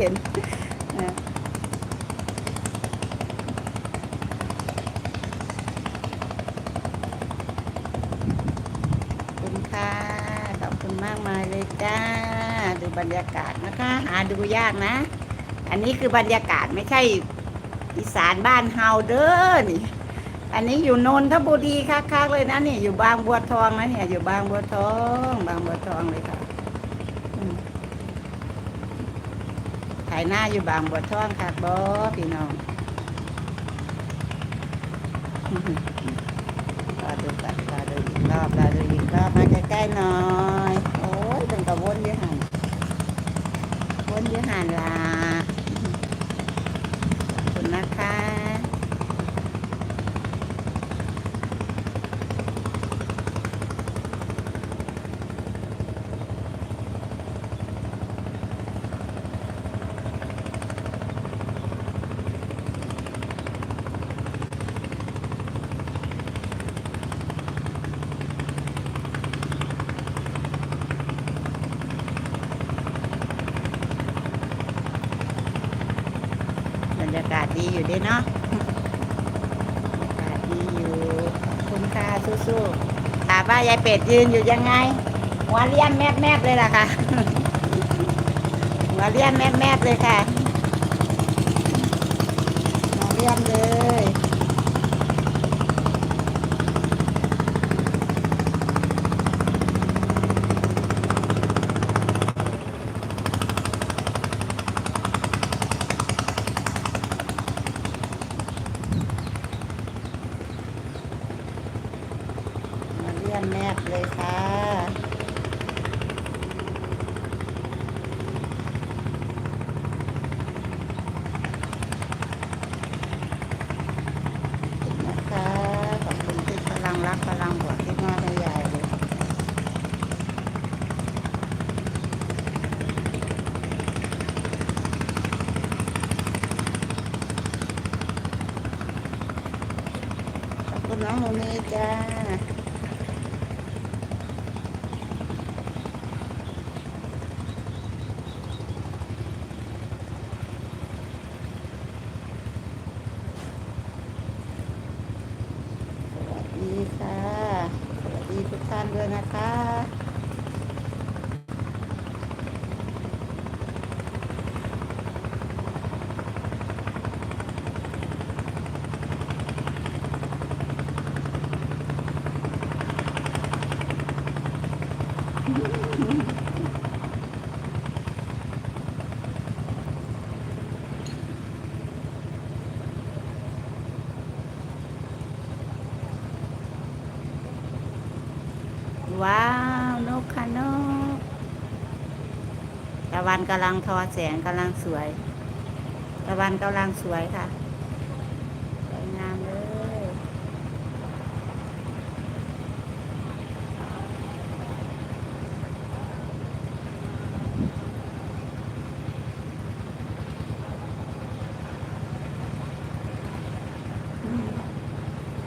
เห็นนะคุณค่ะขอบคุณมากมายเลยจ้า ดูบรรยากาศนะคะ หาดูยากนะ อันนี้คือบรรยากาศไม่ใช่อีสานบ้านเฮาเด้อนี่อันนี้อยู่นนทบุรีคักๆเลยนะนี่อยู่บางบัวทองนะเนี่ยอยู่บางบัวทอง บางบัวทองเลยค่ะอืม ขายหน้าอยู่บางบัวทองค่ะบอพี่น้องรอดูกันรอดูอีกรอบรอดูอีกรอบมาใกล้ๆหน่อย โอ้ยเป็นกระวนเยอะหันวนเยอะหันละขอบคุณนะคะ บ รยากาศดีอยู่ด้วยเนาะบรรยากาศดีอยู่คุณค่าสู้ๆถามว่ายายเป็ดยืนอยู่ยังไง หัวเลี้ยนแมบแมบเลยล่ะค่ะ หัวเลี้ยนแมบแมบเลยค่ะหัวเลี้ยนเลย หัวเลี้ยนแมบเลยค่ะนะคะขอบคุณที่พลังรักพลังบวกที่มอบให้ยายเลยขอบคุณน้องโมนีจ้า สวัสดีค่ะ สวัสดีทุกท่าน ด้ ว้าว นกค่ะนกตะวันกำลังทอแสงกำลังสวยตะวันกำลังสวยค่ะสวยงามเลย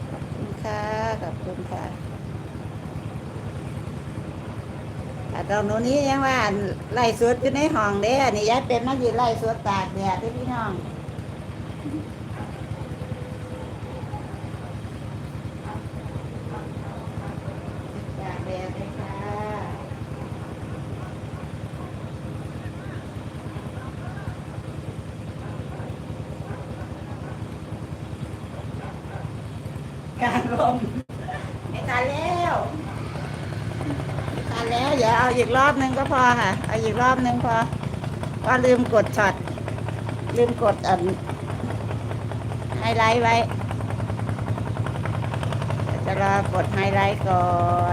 ขอบคุณค่ะขอบคุณค่ะ แต่ตรงนู้นนี้ยังว่าไล่สวดอยู่ในห้องเด้อันนี้ยายเป็นมายืนไล่สวดตากแดดเด้อพี่น้องตากแดดเลยค่ะกลางลมไม่ทันแล้ว แล้วเดี๋ยวเอาอีกรอบนึงก็พอค่ะ เอาอีกรอบนึงพอว่าลืมกดช็อตลืมกดอันไฮไลท์ไว้ จะรอกดไฮไลท์ก่อ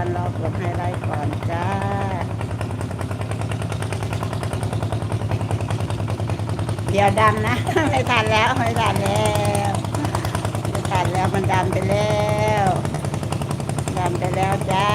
นรอกดไฮไลท์ก่อนจ้าเดี๋ยวดำนะ ไม่ทันแล้วไม่ทันแล้วไม่ทันแล้วมันดำไปแล้วดำไปแล้วจ้า